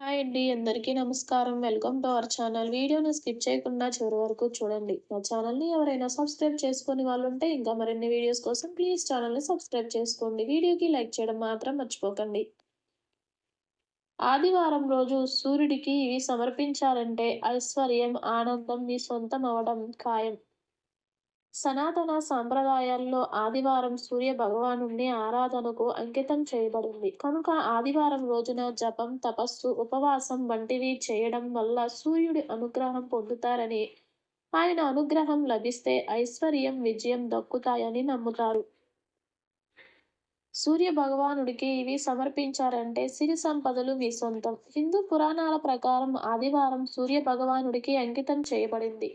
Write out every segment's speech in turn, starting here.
Hi అండి అందరికీ నమస్కారం. Welcome to our channel. వీడియోని స్కిప్ చేయకుండా చివరి వరకు చూడండి. నా ఛానల్ని ఎవరైనా సబ్స్క్రైబ్ చేసుకుని వాళ్ళు ఉంటే ఇంకా మరిన్ని వీడియోస్ కోసం ప్లీజ్ ఛానల్ని సబ్స్క్రైబ్ చేసుకోండి. వీడియోకి లైక్ చేయడం మాత్రం మర్చిపోకండి. ఆదివారం రోజు సూర్యుడికి ఇవి సమర్పించాలంటే ఐశ్వర్యం ఆనందం మీ సొంతం అవడం ఖాయం. సనాతన సాంప్రదాయాల్లో ఆదివారం సూర్య భగవాను ఆరాధనకు అంకితం చేయబడింది. కనుక ఆదివారం రోజున జపం తపస్సు ఉపవాసం వంటివి చేయడం వల్ల సూర్యుడి అనుగ్రహం పొందుతారని ఆయన అనుగ్రహం లభిస్తే ఐశ్వర్యం విజయం దక్కుతాయని నమ్ముతారు. సూర్య భగవానుడికి ఇవి సమర్పించారంటే సిరి సంపదలు మీ సొంతం. హిందూ పురాణాల ప్రకారం ఆదివారం సూర్య భగవానుడికి అంకితం చేయబడింది.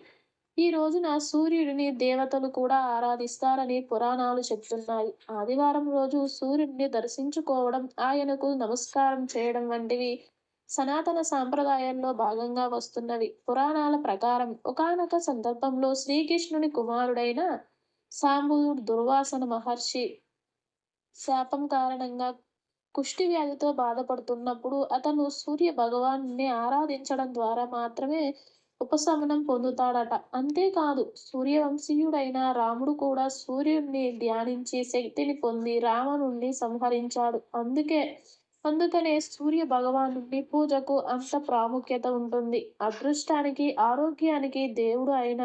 ఈ రోజున సూర్యుడిని దేవతలు కూడా ఆరాధిస్తారని పురాణాలు చెప్తున్నాయి. ఆదివారం రోజు సూర్యుడిని దర్శించుకోవడం ఆయనకు నమస్కారం చేయడం వంటివి సనాతన సాంప్రదాయంలో భాగంగా వస్తున్నవి. పురాణాల ప్రకారం ఒకనొక సందర్భంలో శ్రీకృష్ణుని కుమారుడైన సాంబుడు దుర్వాసన మహర్షి శాపం కారణంగా కుష్టి వ్యాధితో బాధపడుతున్నప్పుడు అతను సూర్య భగవాన్ని ఆరాధించడం ద్వారా మాత్రమే ఉపశమనం పొందుతాడట. అంతేకాదు సూర్యవంశీయుడైన రాముడు కూడా సూర్యుడిని ధ్యానించి శక్తిని పొంది రావణుణ్ణి సంహరించాడు. అందుకే అందుకనే సూర్య భగవానుడి పూజకు అంత ప్రాముఖ్యత ఉంటుంది. అదృష్టానికి ఆరోగ్యానికి దేవుడు అయిన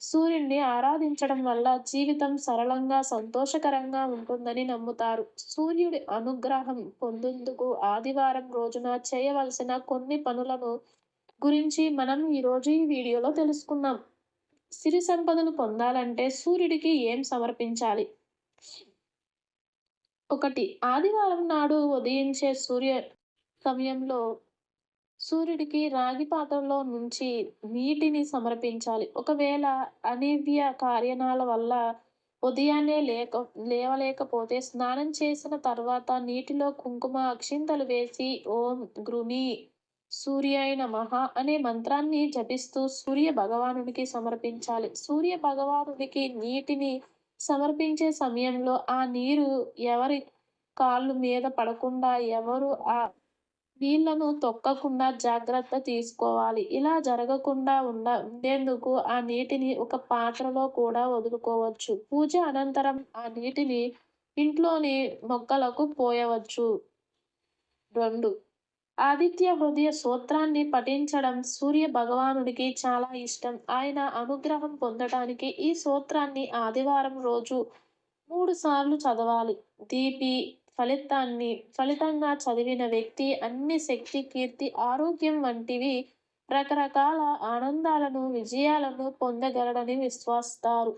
సూర్యుడిని ఆరాధించడం వల్ల జీవితం సరళంగా సంతోషకరంగా ఉంటుందని నమ్ముతారు. సూర్యుడి అనుగ్రహం పొందేందుకు ఆదివారం రోజున చేయవలసిన కొన్ని పనులను గురించి మనం ఈరోజు ఈ వీడియోలో తెలుసుకుందాం. సిరి సంపదలు పొందాలంటే సూర్యుడికి ఏం సమర్పించాలి? ఒకటి ఆదివారం నాడు ఉదయించే సూర్య సమయంలో సూర్యుడికి రాగి పాత్రలో నుంచి నీటిని సమర్పించాలి. ఒకవేళ అనేవ్య కార్యనాల వల్ల ఉదయాన్నే లేక లేవలేకపోతే స్నానం చేసిన తర్వాత నీటిలో కుంకుమ అక్షింతలు వేసి ఓం గృమి సూర్యాయ నమః అనే మంత్రాన్ని జపిస్తూ సూర్య భగవానుడికి సమర్పించాలి. సూర్య భగవానుడికి నీటిని సమర్పించే సమయంలో ఆ నీరు ఎవరి కాళ్ళు మీద పడకుండా ఎవరు ఆ నీళ్ళను తొక్కకుండా జాగ్రత్త తీసుకోవాలి. ఇలా జరగకుండా ఉండ ఉండేందుకు ఆ నీటిని ఒక పాత్రలో కూడా వదులుకోవచ్చు. పూజ అనంతరం ఆ నీటిని ఇంట్లోని మొక్కలకు పోయవచ్చు. రెండు ఆదిత్య హృదయ సూత్రాన్ని పఠించడం సూర్య భగవానుడికి చాలా ఇష్టం. ఆయన అనుగ్రహం పొందడానికి ఈ సూత్రాన్ని ఆదివారం రోజు మూడు సార్లు చదవాలి. దీపి ఫలితాన్ని ఫలితంగా చదివిన వ్యక్తి అన్ని శక్తి కీర్తి ఆరోగ్యం వంటివి రకరకాల ఆనందాలను విజయాలను పొందగలడని విశ్వాస్తారు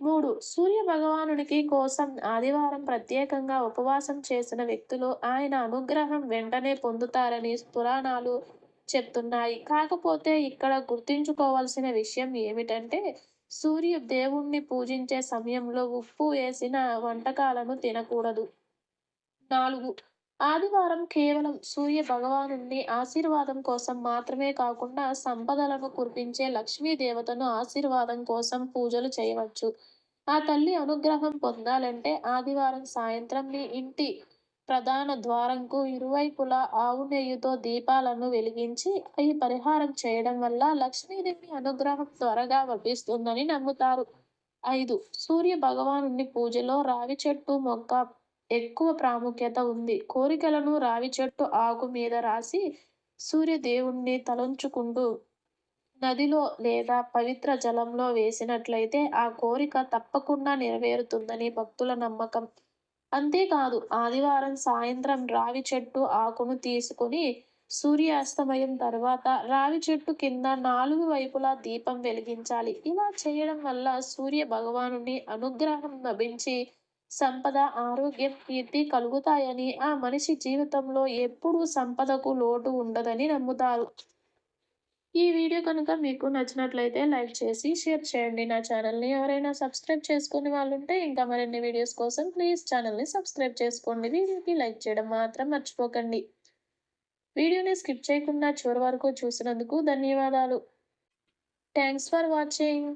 మూడు. సూర్య భగవానుడికి కోసం ఆదివారం ప్రత్యేకంగా ఉపవాసం చేసిన వ్యక్తులు ఆయన అనుగ్రహం వెంటనే పొందుతారని పురాణాలు చెప్తున్నాయి. కాకపోతే ఇక్కడ గుర్తుంచుకోవాల్సిన విషయం ఏమిటంటే సూర్య దేవుణ్ణి పూజించే సమయంలో ఉప్పు వేసిన వంటకాలను తినకూడదు. నాలుగు. ఆదివారం కేవలం సూర్య భగవాను ఆశీర్వాదం కోసం మాత్రమే కాకుండా సంపదలను కురిపించే లక్ష్మీ దేవతను ఆశీర్వాదం కోసం పూజలు చేయవచ్చు. ఆ తల్లి అనుగ్రహం పొందాలంటే ఆదివారం సాయంత్రం మీ ఇంటి ప్రధాన ద్వారంకు ఇరువైపులా ఆవు నెయ్యితో దీపాలను వెలిగించి ఈ పరిహారం చేయడం వల్ల లక్ష్మీదేవి అనుగ్రహం త్వరగా లభిస్తుందని నమ్ముతారు. ఐదు. సూర్య భగవానుని పూజలో రావి చెట్టు మొక్క ఎక్కువ ప్రాముఖ్యత ఉంది. కోరికలను రావి చెట్టు ఆకు మీద రాసి సూర్యదేవుణ్ణి తలంచుకుంటూ నదిలో లేదా పవిత్ర జలంలో వేసినట్లయితే ఆ కోరిక తప్పకుండా నెరవేరుతుందని భక్తుల నమ్మకం. అంతేకాదు ఆదివారం సాయంత్రం రావి చెట్టు ఆకును తీసుకుని సూర్యాస్తమయం తర్వాత రావి చెట్టు కింద నాలుగు వైపులా దీపం వెలిగించాలి. ఇలా చేయడం వల్ల సూర్య భగవాను అనుగ్రహం లభించి సంపద ఆరోగ్యం కీర్తి కలుగుతాయని ఆ మనిషి జీవితంలో ఎప్పుడూ సంపదకు లోటు ఉండదని నమ్ముతారు. ఈ వీడియో కనుక మీకు నచ్చినట్లయితే లైక్ చేసి షేర్ చేయండి. నా ఛానల్ని ఎవరైనా సబ్స్క్రైబ్ చేసుకునే వాళ్ళు ఉంటే ఇంకా మరిన్ని వీడియోస్ కోసం ప్లీజ్ ఛానల్ని సబ్స్క్రైబ్ చేసుకోండి. వీడియోకి లైక్ చేయడం మాత్రం మర్చిపోకండి. వీడియోని స్కిప్ చేయకుండా చివరి వరకు చూసినందుకు ధన్యవాదాలు. Thanks for watching.